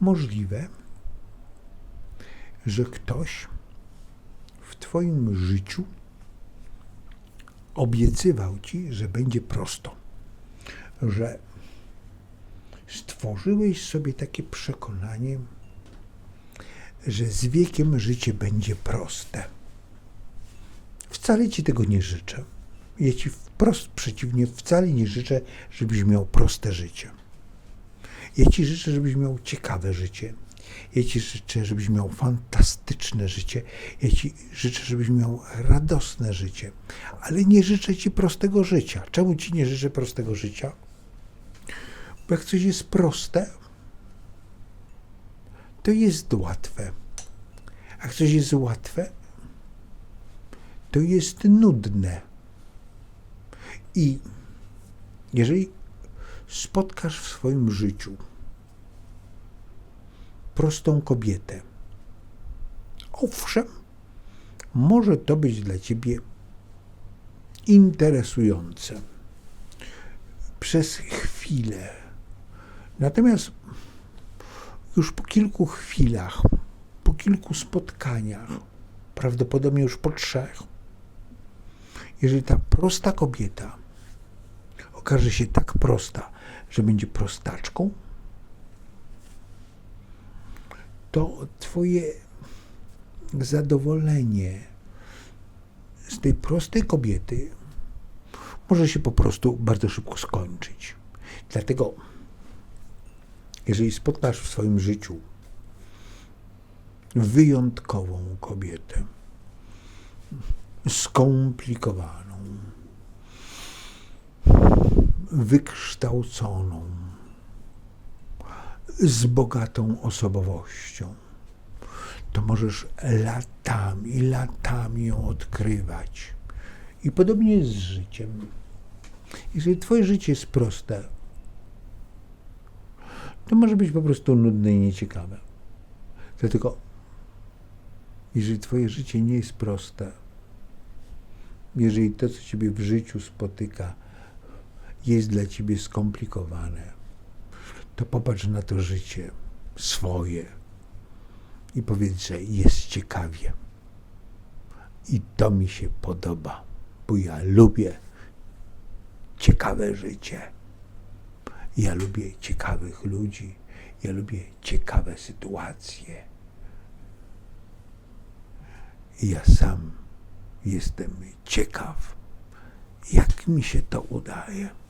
Możliwe, że ktoś w Twoim życiu obiecywał Ci, że będzie prosto, że stworzyłeś sobie takie przekonanie, że z wiekiem życie będzie proste. Wcale Ci tego nie życzę. Ja Ci wprost przeciwnie, wcale nie życzę, żebyś miał proste życie. Ja Ci życzę, żebyś miał ciekawe życie. Ja Ci życzę, żebyś miał fantastyczne życie. Ja Ci życzę, żebyś miał radosne życie. Ale nie życzę Ci prostego życia. Czemu Ci nie życzę prostego życia? Bo jak coś jest proste, to jest łatwe. A coś jest łatwe, to jest nudne. I jeżeli spotkasz w swoim życiu prostą kobietę, owszem, może to być dla ciebie interesujące przez chwilę. Natomiast już po kilku chwilach, po kilku spotkaniach, prawdopodobnie już po trzech, jeżeli ta prosta kobieta okaże się tak prosta, że będzie prostaczką, to Twoje zadowolenie z tej prostej kobiety może się po prostu bardzo szybko skończyć. Dlatego, jeżeli spotkasz w swoim życiu wyjątkową kobietę, skomplikowaną, wykształconą, z bogatą osobowością, to możesz latami, latami ją odkrywać. I podobnie jest z życiem. Jeżeli Twoje życie jest proste, to może być po prostu nudne i nieciekawe. Dlatego, jeżeli Twoje życie nie jest proste, jeżeli to, co Ciebie w życiu spotyka, jest dla Ciebie skomplikowane, to popatrz na to życie swoje i powiedz, że jest ciekawie. I to mi się podoba, bo ja lubię ciekawe życie. Ja lubię ciekawych ludzi, ja lubię ciekawe sytuacje. Ja sam jestem ciekaw, jak mi się to udaje.